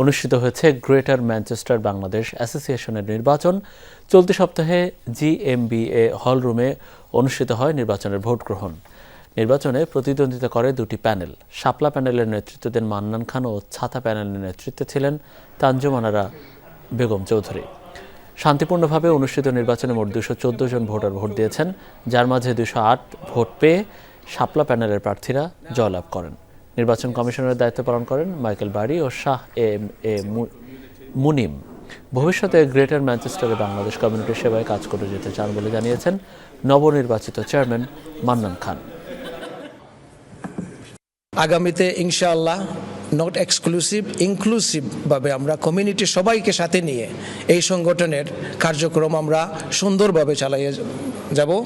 অনুষ্ঠিত হয়েছে greater Manchester Bangladesh অ্যাসোসিয়েশনের নির্বাচন। চলতি সপ্তাহে জিএমবিএ হল রুমে অনুষ্ঠিত হয় নির্বাচনের ভোট গ্রহণ। নির্বাচনে প্রতিদ্বন্দ্বিতা করে দুটি প্যানেল। শাপলা প্যানেলের নেতৃত্ব দেন মান্নান খান ও ছাতা প্যানেলের নেতৃত্বে ছিলেন তানজুমানারা বেগম চৌধুরী। শান্তিপূর্ণভাবে অনুষ্ঠিত নির্বাচনে মোট দুশো জন ভোটার ভোট দিয়েছেন, যার মাঝে দুশো ভোট পেয়ে শাপলা প্যানেলের প্রার্থীরা জয়লাভ করেন। নির্বাচন কমিশনের দায়িত্ব পালন করেন মাইকেল বাড়ি ও শাহ এম এ মু- মুনিম। ভবিষ্যতে গ্রেটার ম্যানচেস্টারে বাংলাদেশ কমিউনিটির সেবায় কাজ করে যেতে চান বলে জানিয়েছেন নবনির্বাচিত চেয়ারম্যান মান্নান খান। আগামীতে ইনশাআল্লাহ নট এক্সক্লুসিভ ইনক্লুসিভভাবে আমরা কমিউনিটির সবাইকে সাথে নিয়ে এই সংগঠনের কার্যক্রম আমরা সুন্দরভাবে চালাইয়ে যাব।